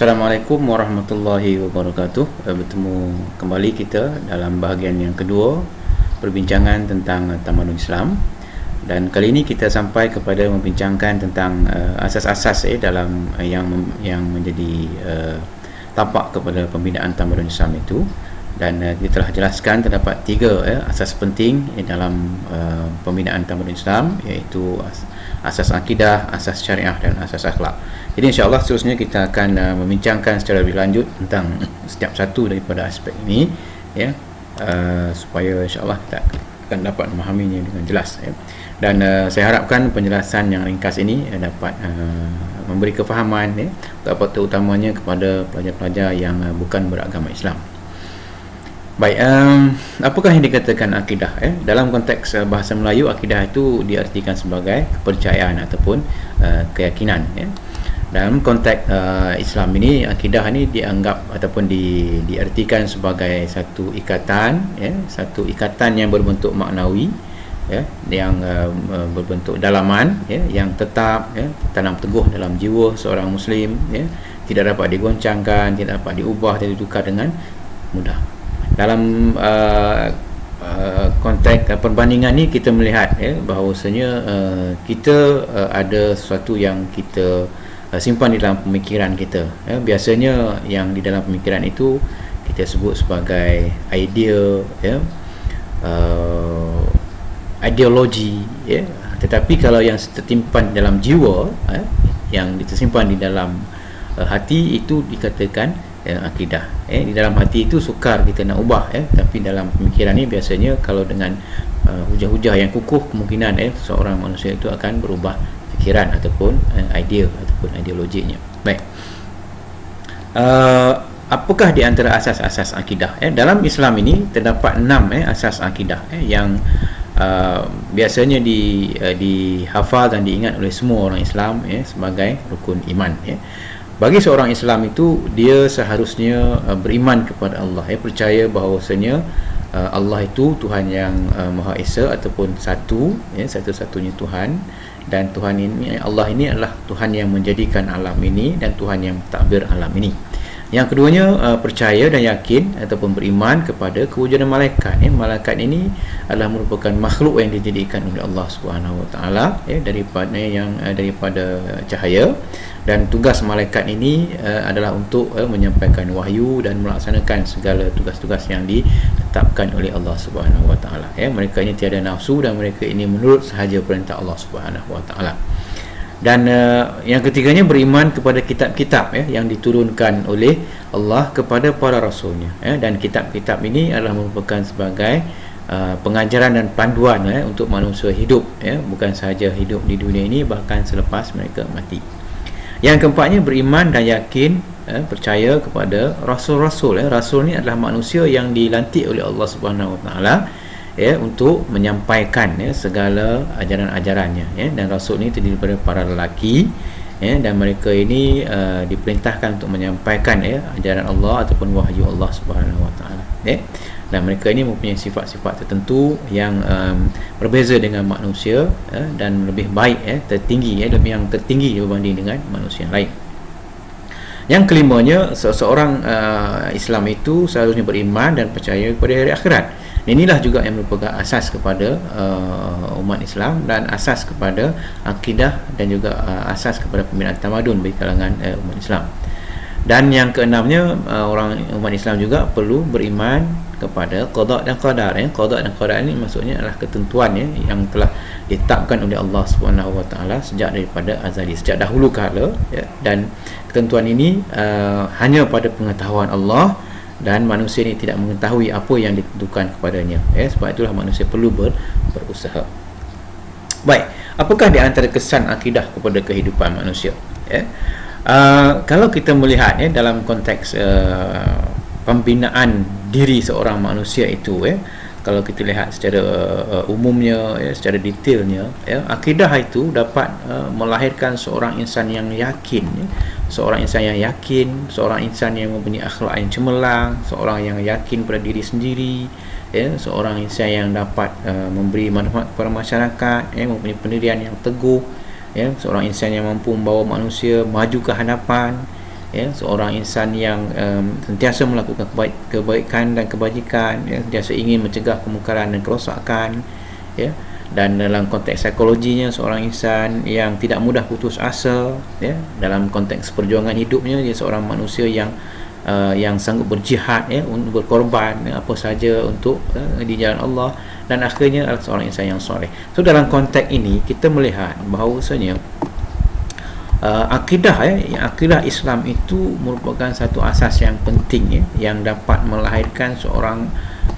Assalamualaikum warahmatullahi wabarakatuh. Uh, Bertemu kembali kita dalam bahagian yang kedua Perbincangan tentang uh, Tamadun Islam. Dan kali ini kita sampai kepada membincangkan tentang uh, asas-asas eh, dalam uh, yang yang menjadi uh, tapak kepada pembinaan Tamadun Islam itu. Dan uh, kita telah jelaskan terdapat tiga eh, asas penting eh, dalam uh, pembinaan Tamadun Islam iaitu as- asas akidah, asas syariah dan asas akhlak. Jadi insya-Allah seterusnya kita akan uh, membincangkan secara lebih lanjut tentang setiap satu daripada aspek ini ya uh, supaya insya-Allah kita akan dapat memahaminya dengan jelas ya. Dan uh, saya harapkan penjelasan yang ringkas ini uh, dapat uh, memberi kefahaman ya terutamanya kepada pelajar-pelajar yang uh, bukan beragama Islam. Baik, um, apakah yang dikatakan akidah? Eh? Dalam konteks uh, bahasa Melayu, akidah itu diartikan sebagai kepercayaan ataupun uh, keyakinan. Ya? Dalam konteks uh, Islam ini, akidah ini dianggap ataupun di, diartikan sebagai satu ikatan, ya? satu ikatan yang berbentuk maknawi, ya? yang uh, berbentuk dalaman, ya? yang tetap ya? tanam teguh dalam jiwa seorang Muslim, ya? tidak dapat digoncangkan, tidak dapat diubah dan ditukar dengan mudah dalam uh, uh, konteks uh, perbandingan ni kita melihat ya bahawasanya uh, kita uh, ada sesuatu yang kita uh, simpan di dalam pemikiran kita. Ya biasanya yang di dalam pemikiran itu kita sebut sebagai idea ya. Uh, ideologi ya. Tetapi kalau yang tertimpan dalam jiwa ya, yang tersimpan di dalam uh, hati itu dikatakan ya, akidah. Eh di dalam hati itu sukar kita nak ubah eh. Tapi dalam pemikiran ni biasanya kalau dengan uh, hujah-hujah yang kukuh kemungkinan eh seorang manusia itu akan berubah fikiran ataupun uh, idea ataupun ideologinya baik. Uh, apakah di antara asas-asas akidah? Eh dalam Islam ini terdapat enam eh asas akidah eh yang Uh, biasanya di uh, dihafal dan diingat oleh semua orang Islam ya sebagai rukun iman ya bagi seorang Islam itu dia seharusnya uh, beriman kepada Allah ya percaya bahawasanya uh, Allah itu Tuhan yang uh, Maha Esa ataupun satu ya satu-satunya Tuhan dan Tuhan ini Allah ini adalah Tuhan yang menjadikan alam ini dan Tuhan yang takbir alam ini yang keduanya uh, percaya dan yakin ataupun beriman kepada kewujudan malaikat. Ya, malaikat ini adalah merupakan makhluk yang dijadikan oleh Allah Subhanahu Wa Taala ya daripada yang uh, daripada cahaya. Dan tugas malaikat ini uh, adalah untuk uh, menyampaikan wahyu dan melaksanakan segala tugas-tugas yang ditetapkan oleh Allah Subhanahu Wa Taala ya mereka ini tiada nafsu dan mereka ini menurut sahaja perintah Allah Subhanahu Wa Taala dan uh, yang ketiganya beriman kepada kitab-kitab ya yang diturunkan oleh Allah kepada para rasulnya ya dan kitab-kitab ini adalah merupakan sebagai uh, pengajaran dan panduan ya untuk manusia hidup ya bukan sahaja hidup di dunia ini bahkan selepas mereka mati. Yang keempatnya beriman dan yakin eh, percaya kepada rasul-rasul eh. Rasul ni adalah manusia yang dilantik oleh Allah Subhanahu Wa Taala ya untuk menyampaikan ya segala ajaran-ajarannya ya. Dan rasul ni terdiri daripada para lelaki ya dan mereka ini uh, diperintahkan untuk menyampaikan ya ajaran Allah ataupun wahyu Allah Subhanahu Wa Taala ya. Dan mereka ini mempunyai sifat-sifat tertentu yang um, berbeza dengan manusia ya, dan lebih baik ya, tertinggi ya, lebih yang tertinggi berbanding dengan manusia yang lain. Yang kelimanya seseorang uh, Islam itu seharusnya beriman dan percaya kepada hari akhirat inilah juga yang merupakan asas kepada uh, umat Islam dan asas kepada akidah dan juga uh, asas kepada pembinaan tamadun bagi kalangan uh, umat Islam. Dan yang keenamnya uh, orang umat Islam juga perlu beriman kepada qada dan qadar. Ya qada dan qadar ini maksudnya adalah ketentuan ya yang telah ditetapkan oleh Allah Subhanahu wa taala sejak daripada azali sejak dahulu kala ya. Dan ketentuan ini uh, hanya pada pengetahuan Allah dan manusia ini tidak mengetahui apa yang ditentukan kepadanya. Ya sebab itulah manusia perlu ber, berusaha. Baik apakah di antara kesan akidah kepada kehidupan manusia? Ya uh, kalau kita melihat ya dalam konteks uh, pembinaan diri seorang manusia itu ya kalau kita lihat secara uh, umumnya ya secara detailnya ya akidah itu dapat uh, melahirkan seorang insan yang yakin ya seorang insan yang yakin seorang insan yang mempunyai akhlak yang cemerlang seorang yang yakin pada diri sendiri ya seorang insan yang dapat uh, memberi manfaat kepada masyarakat ya mempunyai pendirian yang teguh ya seorang insan yang mampu membawa manusia maju ke hadapan ya seorang insan yang um, sentiasa melakukan kebaik, kebaikan dan kebajikan ya sentiasa ingin mencegah kemungkaran dan kerosakan ya dan dalam konteks psikologinya seorang insan yang tidak mudah putus asa ya dalam konteks perjuangan hidupnya dia seorang manusia yang uh, yang sanggup berjihad ya berkorban ya, apa saja untuk uh, di jalan Allah. Dan akhirnya adalah seorang insan yang soleh. So dalam konteks ini kita melihat bahawasanya uh, akidah ya akidah Islam itu merupakan satu asas yang penting ya yang dapat melahirkan seorang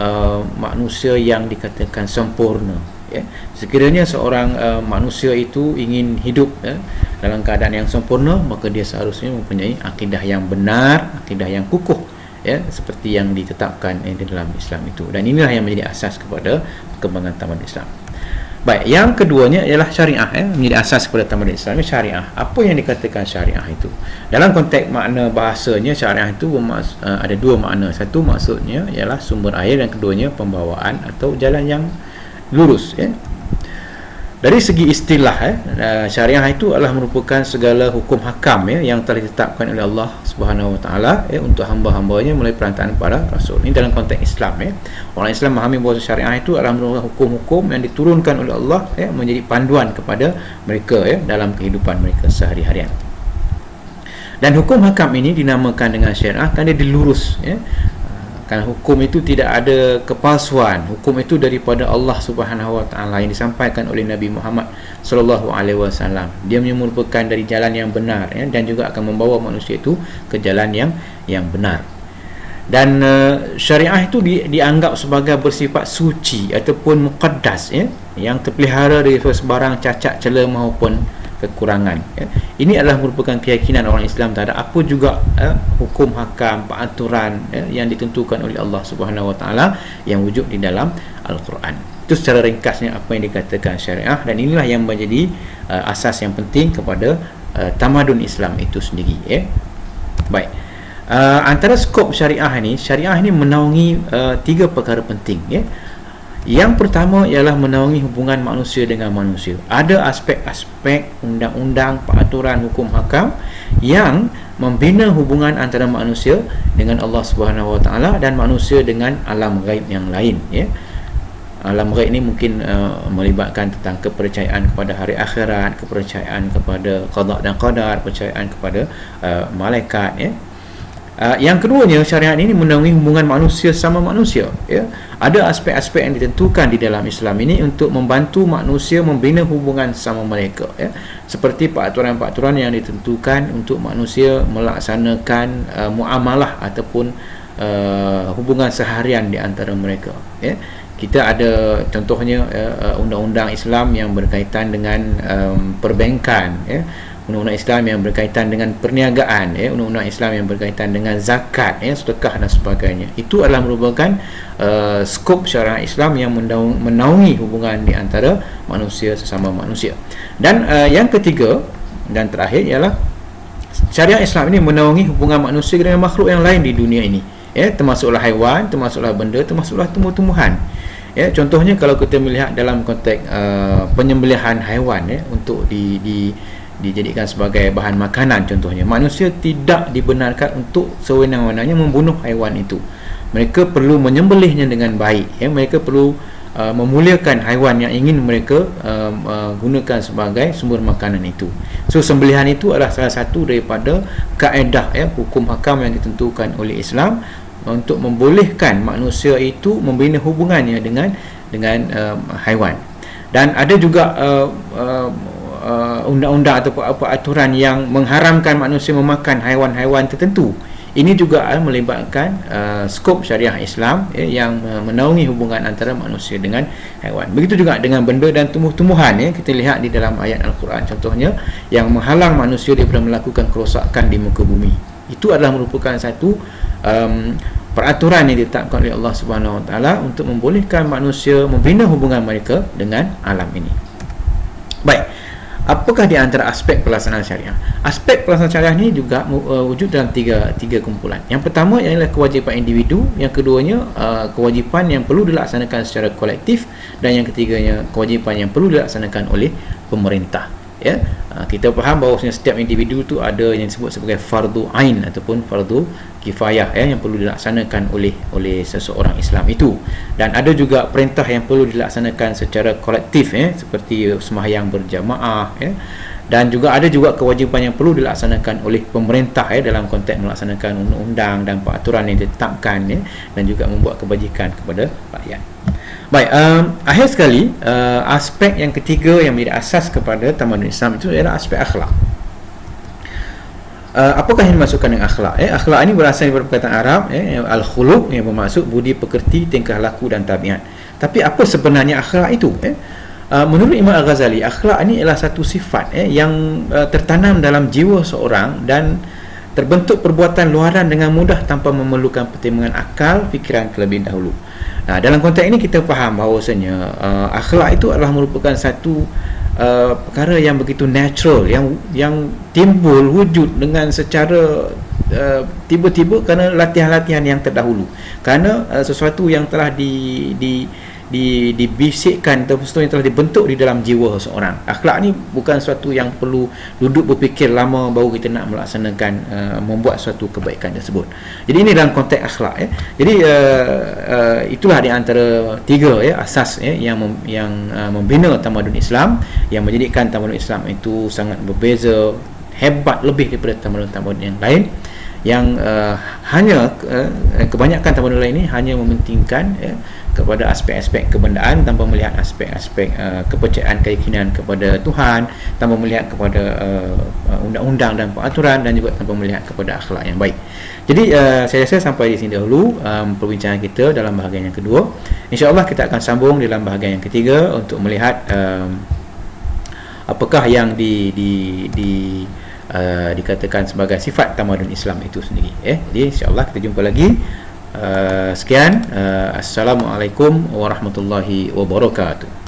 uh, manusia yang dikatakan sempurna ya sekiranya seorang uh, manusia itu ingin hidup ya, dalam keadaan yang sempurna maka dia seharusnya mempunyai akidah yang benar akidah yang kukuh ya seperti yang ditetapkan eh, di dalam Islam itu dan inilah yang menjadi asas kepada perkembangan tamadun Islam Baik, yang keduanya ialah syariah ya, menjadi asas kepada tamadun Islam syariah. Apa yang dikatakan syariah itu? Dalam konteks makna bahasanya syariah itu bermaks- uh, ada dua makna. Satu maksudnya ialah sumber air dan keduanya pembawaan atau jalan yang lurus ya dari segi istilah eh, uh, syariah itu adalah merupakan segala hukum hakam ya yang telah ditetapkan oleh Allah Subhanahu Wa Taala ya untuk hamba-hambanya melalui perantaraan para rasul. Ini dalam konteks Islam ya. Orang Islam memahami bahawa syariah itu adalah merupakan hukum-hukum yang diturunkan oleh Allah ya menjadi panduan kepada mereka ya dalam kehidupan mereka sehari-harian. Dan hukum hakam ini dinamakan dengan syariah kerana dia dilurus ya kerana hukum itu tidak ada kepalsuan. Hukum itu daripada Allah Subhanahu Wa Taala yang disampaikan oleh Nabi Muhammad sallallahu alaihi wasallam. Dia merupakan dari jalan yang benar ya, dan juga akan membawa manusia itu ke jalan yang yang benar. Dan uh, syariah itu di, dianggap sebagai bersifat suci ataupun muqaddas ya yang terpelihara dari sebarang cacat celah maupun kekurangan ya. ini adalah merupakan keyakinan orang Islam terhadap apa juga ya, hukum hakam peraturan ya, yang ditentukan oleh Allah Subhanahu Wa Taala yang wujud di dalam Al-Quran itu secara ringkasnya apa yang dikatakan syariah dan inilah yang menjadi uh, asas yang penting kepada uh, tamadun Islam itu sendiri ya. baik uh, antara skop syariah ini syariah ini menaungi uh, tiga perkara penting ya yang pertama ialah menaungi hubungan manusia dengan manusia. Ada aspek-aspek undang-undang, peraturan hukum hakam yang membina hubungan antara manusia dengan Allah Subhanahu Wa Taala dan manusia dengan alam gaib yang lain, ya. Alam gaib ini mungkin uh, melibatkan tentang kepercayaan kepada hari akhirat, kepercayaan kepada qada dan qadar, kepercayaan kepada uh, malaikat, ya. Uh, yang keduanya syariat ini menaungi hubungan manusia sama manusia ya. Ada aspek-aspek yang ditentukan di dalam Islam ini untuk membantu manusia membina hubungan sama mereka ya. Seperti peraturan-peraturan yang ditentukan untuk manusia melaksanakan uh, muamalah ataupun uh, hubungan seharian di antara mereka ya. Kita ada contohnya uh, undang-undang Islam yang berkaitan dengan um, perbankan ya undang-undang Islam yang berkaitan dengan perniagaan ya. Undang-undang Islam yang berkaitan dengan zakat ya sedekah dan sebagainya. Itu adalah merupakan uh, skop syariat Islam yang menaung, menaungi hubungan di antara manusia sesama manusia. Dan uh, yang ketiga dan terakhir ialah syariat Islam ini menaungi hubungan manusia dengan makhluk yang lain di dunia ini ya. Termasuklah haiwan termasuklah benda termasuklah tumbuh-tumbuhan ya. Contohnya kalau kita melihat dalam konteks uh, penyembelihan haiwan ya untuk di di dijadikan sebagai bahan makanan contohnya. Manusia tidak dibenarkan untuk sewenang-wenangnya membunuh haiwan itu. Mereka perlu menyembelihnya dengan baik ya. Mereka perlu uh, memuliakan haiwan yang ingin mereka uh, uh, gunakan sebagai sumber makanan itu. So sembelihan itu adalah salah satu daripada kaedah ya hukum hakam yang ditentukan oleh Islam untuk membolehkan manusia itu membina hubungannya dengan dengan uh, haiwan. Dan ada juga uh, uh, uh, undang-undang atau apa aturan yang mengharamkan manusia memakan haiwan-haiwan tertentu. Ini juga uh, melibatkan uh, skop syariah Islam ya, yang uh, menaungi hubungan antara manusia dengan haiwan. Begitu juga dengan benda dan tumbuh-tumbuhan ya. Kita lihat di dalam ayat Al-Quran contohnya yang menghalang manusia daripada melakukan kerosakan di muka bumi. Itu adalah merupakan satu um, peraturan yang ditetapkan oleh Allah Subhanahu Wa Taala untuk membolehkan manusia membina hubungan mereka dengan alam ini. Baik, apakah di antara aspek pelaksanaan syariah? Aspek pelaksanaan syariah ini juga uh, wujud dalam tiga tiga kumpulan. Yang pertama ialah kewajipan individu yang keduanya uh, kewajipan yang perlu dilaksanakan secara kolektif dan yang ketiganya kewajipan yang perlu dilaksanakan oleh pemerintah ya? Uh, kita faham bahawa setiap individu tu ada yang disebut sebagai fardu ain ataupun fardu kifayah ya yang perlu dilaksanakan oleh oleh seseorang Islam itu. Dan ada juga perintah yang perlu dilaksanakan secara kolektif ya seperti sembahyang berjamaah ya. Dan juga ada juga kewajipan yang perlu dilaksanakan oleh pemerintah ya dalam konteks melaksanakan undang-undang dan peraturan yang ditetapkan ya dan juga membuat kebajikan kepada rakyat. Baik, um, akhir sekali uh, aspek yang ketiga yang menjadi asas kepada tamadun Islam itu adalah aspek akhlak. Uh, apakah yang dimasukkan dengan akhlak? Eh, akhlak ini berasal daripada perkataan Arab eh, al-khuluq yang bermaksud budi pekerti, tingkah laku dan tabiat. Tapi apa sebenarnya akhlak itu? Eh? Uh, menurut Imam Al-Ghazali, akhlak ini adalah satu sifat eh, yang uh, tertanam dalam jiwa seorang dan terbentuk perbuatan luaran dengan mudah tanpa memerlukan pertimbangan akal, fikiran terlebih dahulu. Nah, dalam konteks ini kita faham bahawasanya uh, akhlak itu adalah merupakan satu uh, perkara yang begitu natural yang yang timbul wujud dengan secara uh, tiba-tiba kerana latihan-latihan yang terdahulu. Kerana uh, sesuatu yang telah di di di dibisikkan sesuatu yang telah dibentuk di dalam jiwa seseorang. Akhlak ni bukan sesuatu yang perlu duduk berfikir lama baru kita nak melaksanakan uh, membuat suatu kebaikan tersebut. Jadi ini dalam konteks akhlak ya. Jadi uh, uh, itulah di antara tiga ya asas ya yang mem, yang uh, membina tamadun Islam yang menjadikan tamadun Islam itu sangat berbeza hebat lebih daripada tamadun-tamadun yang lain yang uh, hanya uh, kebanyakan tamadun lain ini hanya mementingkan ya, kepada aspek-aspek kebendaan tanpa melihat aspek-aspek uh, kepercayaan keyakinan kepada Tuhan tanpa melihat kepada uh, uh, undang-undang dan peraturan dan juga tanpa melihat kepada akhlak yang baik. Jadi uh, saya rasa sampai di sini dahulu um, perbincangan kita dalam bahagian yang kedua. insyaAllah kita akan sambung dalam bahagian yang ketiga untuk melihat um, apakah yang di di di uh, dikatakan sebagai sifat tamadun Islam itu sendiri eh. Jadi insyaallah kita jumpa lagi Uh, sekian. Uh, assalamualaikum warahmatullahi wabarakatuh